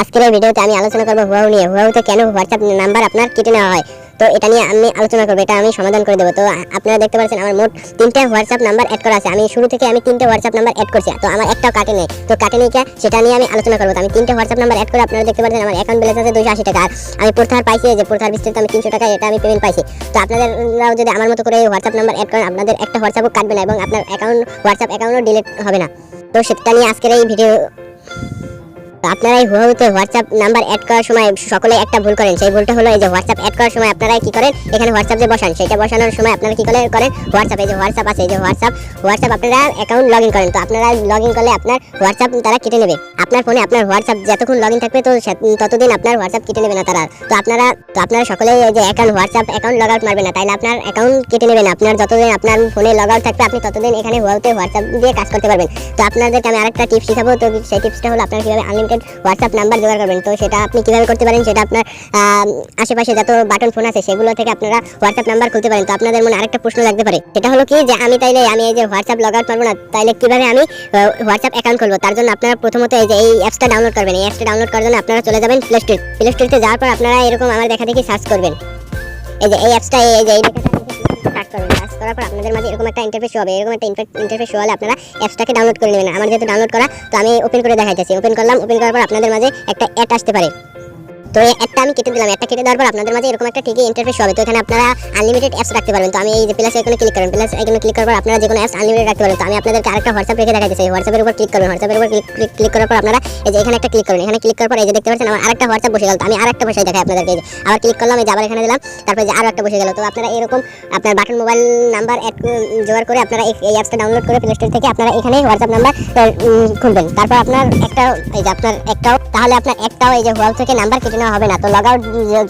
আজকের এই ভিডিওতে আমি আলোচনা করব হুয়াও নিয়ে। হুয়াওতে কেন হোয়াটসঅ্যাপ নাম্বার আপনার কেটে নেওয়া হয়? তো এটা নিয়ে আমি আলোচনা করব, এটা আমি সমাধান করে দেবো। তো আপনারা দেখতে পাচ্ছেন আমার মোট তিনটে হোয়াটসঅ্যাপ নাম্বার অ্যাড করা আছে। আমি শুরু থেকে আমি তিনটে হোয়াটসঅ্যাপ নাম্বার অ্যাড করছি। তো আমার একটাও কাটে নেই। তো কাটে নেই কে? সেটা নিয়ে আমি আলোচনা করব। তো আমি তিনটে হোয়াটসঅ্যাপ নাম্বার অ্যাড করে আপনারা দেখতে পাচ্ছেন আমার অ্যাকাউন্ট ব্যালেন্স আছে দুশো আশি টাকা। আমি প্রথার পাইছি যে, প্রথার বিস্তৃত আমি তিনশো টাকা এটা আমি পেমেন্ট পাইছি। তো আপনাদেরও যদি আমার মতো করে হোয়াটসঅ্যাপ নাম্বার অ্যাড করেন, আপনাদের একটা হোয়াটসঅ্যাপও কাটবে না এবং আপনার অ্যাকাউন্ট হোয়াটসঅ্যাপ অ্যাকাউন্টও ডিলিট হবে না। তো সেটা নিয়ে আজকের এই ভিডিও আপনারা এই হুয়াহুতে হোয়াটসঅ্যাপ নাম্বার অ্যাড করার সময় সকলে একটা ভুল করেন। সেই ভুলটা হলো এই যে হোয়াটসঅ্যাপ অ্যাড করার সময় আপনারা কি করেন? এখানে হোয়াটসঅ্যাপ যে বসান। সেটা বসানোর সময় আপনারা কি করেন? করেন হোয়াটসঅ্যাপ। এই যে হোয়াটসঅ্যাপ আছে, এই যে হোয়াটসঅ্যাপ। হোয়াটসঅ্যাপ আপনারা অ্যাকাউন্ট লগ করেন। তো আপনারা লগ করলে আপনার হোয়াটসঅ্যাপ তারা কেটে নেবে। আপনার ফোনে আপনার হোয়াটসঅ্যাপ যতক্ষণ লগ থাকবে তো ততদিন আপনার হোয়াটসঅ্যাপ কেটে নেবে না তারা। তো আপনারা তো আপনারা সকলে এই যে account WhatsApp account log out মারবে না। তাইলে আপনার অ্যাকাউন্ট কেটে নেবে না। আপনার যতদিন আপনার ফোনে লগ আউট থাকবে, আপনি ততদিন এখানে হুয়াতে হোয়াটসঅ্যাপ দিয়ে কাজ করতে পারবেন। তো আপনাদেরকে আমি আরেকটা টিপস শিখাবো। তো সেই টিপসটা হলো আপনারা কীভাবে আনলিমিটেড হোয়াটসঅ্যাপ নাম্বার জোগাড় করবেন। তো সেটা আপনি কীভাবে করতে পারেন সেটা আপনার আশেপাশে যত বাটন ফোন আছে সেগুলো থেকে আপনারা হোয়াটসঅ্যাপ নাম্বার খুলতে পারেন। তো আপনাদের মনে আরেকটা প্রশ্ন লাগতে পারে। সেটা হলো কি যে আমি তাইলে আমি এই যে হোয়াটসঅ্যাপ লগ আউট পারব না, তাইলে কীভাবে আমি হোয়াটসঅ্যাপ অ্যাকাউন্ট খুলবো? তার জন্য আপনারা প্রথমত এই যে এই অ্যাপসটা ডাউনলোড করবেন। এই অ্যাপসটা ডাউনলোড করার জন্য আপনারা চলে যাবেন প্লে স্টোর প্লে স্টোরতে যাওয়ার পর আপনারা এরকম আমার দেখা দেখি সার্চ করবেন। এই যে এই অ্যাপসটা এই যে এই সার্চ করার পর আপনাদের মাঝে এরকম একটা ইন্টারফেস হবে, এরকম একটা ইন্টারফেস হলে আপনারা অ্যাপসটাকে ডাউনলোড করে নেবেন। আমার যেহেতু ডাউনলোড করা, তো আমি ওপেন করে দেখাইতেছি। ওপেন করলাম ওপেন করার পর আপনাদের মাঝে একটা অ্যাড আসতে পারে। তো একটা আমি কেটে দিলাম, একটা কেটে দেওয়ার পর আপনাদের মাঝে এরকম একটা ঠিকই ইন্টারফেস হবে। তো এখানে আপনারা আনলিমিটেড অ্যাপস রাখতে পারবেন। তো আমি এই যে প্লাস এখানে ক্লিক করেন প্লাস এখানে ক্লিক করার পর আপনারা যে কোনো অ্যাপস আনলিমিটেড রাখতে পারবেন। তো আমি আপনাদেরকে আরেকটা হোয়াটসঅ্যাপ রেখে দেখাইতেছি। এই হোয়াটসঅ্যাপের উপর ক্লিক করবেন হোয়াটসঅ্যাপের উপর ক্লিক ক্লিক করার পর আপনারা এই যে এখানে একটা ক্লিক করবেন। এখানে ক্লিক করার পর এই যে দেখতে পাচ্ছেন, আমার আরেকটা হোয়াটসঅ্যাপ বসে গেল। তো আমি আরেকটা বসে দেখাই আপনাদেরকে এই যে। আবার ক্লিক করলাম, এই যে আবার এখানে দিলাম, তারপর যে আরও একটা বসে গেল। তো আপনারা এরকম আপনার বাটন মোবাইল নাম্বার অ্যাড জোগাড় করে আপনারা এই- অ্যাপসটা ডাউনলোড করে প্লে স্টোর থেকে আপনারা এখানে হোয়াটসঅ্যাপ নাম্বার খুলবেন। তারপর আপনার একটা এই যে আপনার একটাও, তাহলে আপনার একটাও এই যে হোয়াল থেকে নাম্বার কেটে নেওয়া হবে না। তো লগ আউট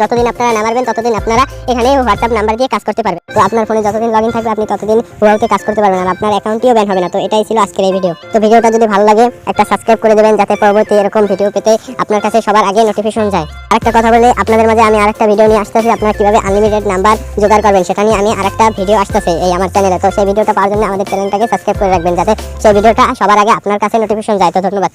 যতদিন আপনারা নামারবেন ততদিন আপনারা এখানে হোয়াটসঅ্যাপ নাম্বার দিয়ে কাজ করতে পারবেন। তো আপনার ফোনে যতদিন লগ ইন থাকবে, আপনি ততদিন হুয়াওতে কাজ করতে পারবেন আর আপনার অ্যাকাউন্টটিও ব্যান হবে না। তো এটাই ছিল আজকের এই ভিডিও তো ভিডিওটা যদি ভালো লাগে, একটা সাবস্ক্রাইব করে দেবেন যাতে পরবর্তী এরকম ভিডিও পেতে আপনার কাছে সবার আগে নোটিফিকেশন যায়। আরেকটা কথা বলে, আপনাদের মাঝে আমি আরেকটা ভিডিও নিয়ে আসতেছি। আপনারা কীভাবে আনলিমিটেড নাম্বার জোগাড় করবেন, সেটা নিয়ে আমি আরেকটা ভিডিও আসতেছে এই আমার চ্যানেলে তো সেই ভিডিওটা পাওয়ার জন্য আমাদের চ্যানেলটাকে সাবস্ক্রাইব করে রাখবেন, যাতে সেই ভিডিওটা সবার আগে আপনার কাছে নোটিফিকেশন যায়। তো ধন্যবাদ।